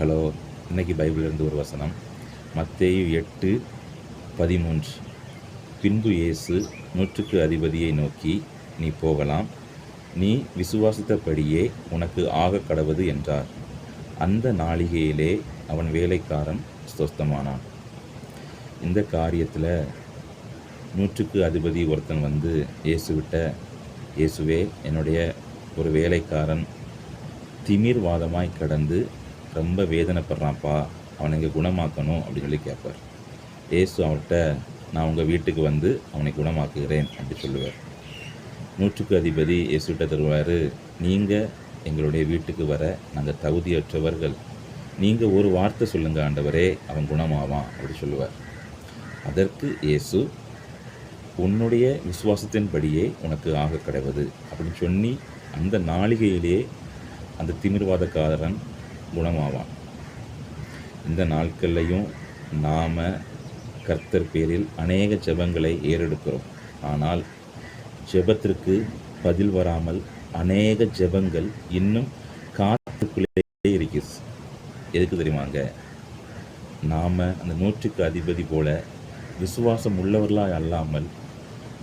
Hello இன்னைக்கு பைபிளிலிருந்து ஒரு வசனம். மத்தேயு எட்டு பதிமூன்று. பின்பு இயேசு நூற்றுக்கு அதிபதியை நோக்கி நீ போகலாம். நீ விசுவாசித்தபடியே உனக்கு ஆக கடவது என்றார். அந்த நாளிகையிலே அவன் வேலைக்காரன் ஸ்தோஸ்தமானான் இந்த காரியத்தில் நூற்றுக்கு அதிபதி ஒருத்தன் வந்து இயேசுவிட்ட இயேசுவே என்னுடைய ஒரு வேலைக்காரன் திமிர்வாதமாய் கடந்து ரொம்ப வேதனைப்படுறான்ப்பா. அவனை இங்கே குணமாக்கணும் அப்படின்னு சொல்லி கேட்பார் இயேசு அவன்கிட்ட நான் உங்கள் வீட்டுக்கு வந்து அவனை குணமாக்குகிறேன் அப்படி சொல்லுவார். நூற்றுக்கு அதிபதி இயேசுகிட்ட தருவார் நீங்கள் எங்களுடைய வீட்டுக்கு வர நாங்கள் தகுதியற்றவர்கள். நீங்கள் ஒரு வார்த்தை சொல்லுங்கள் ஆண்டவரே அவன் குணமாவான் அப்படி சொல்லுவார். அதற்கு இயேசு உன்னுடைய விசுவாசத்தின்படியே உனக்கு ஆக கிடைவது அப்படின்னு சொல்லி அந்த நாளிகையிலேயே அந்த திமிர்வாதக்காரன் குணமாவான் இந்த நாட்கள்லையும் நாம் கர்த்தர் பேரில் அநேக ஜெபங்களை ஏறெடுக்கிறோம். ஆனால் ஜெபத்திற்கு பதில் வராமல் அநேக ஜெபங்கள் இன்னும் காத்துக்குள்ளே இருக்குது எதுக்கு தெரியுமாங்க? நாம் அந்த நூற்றுக்கு அதிபதி போல விசுவாசம் உள்ளவர்களாய் அல்லாமல்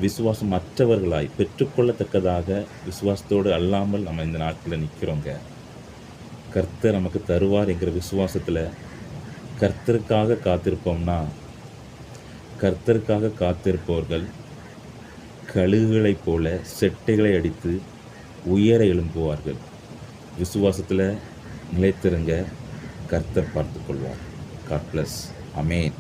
விசுவாசம் மற்றவர்களாய் பெற்றுக்கொள்ளத்தக்கதாக விசுவாசத்தோடு அல்லாமல் நம்ம இந்த நாட்களில் நிற்கிறோங்க கர்த்தர் நமக்கு தருவார் என்கிற விசுவாசத்தில் கர்த்தருக்காக காத்திருப்போம்னா கர்த்தருக்காக காத்திருப்பவர்கள் கழுகுகளைப் போல செட்டைகளை அடித்து உயர எழும்புவார்கள். விசுவாசத்தில் நிலைத்திருங்க. கர்த்தர் பார்த்துக்கொள்வார். காட் ப்ளஸ் அமேன்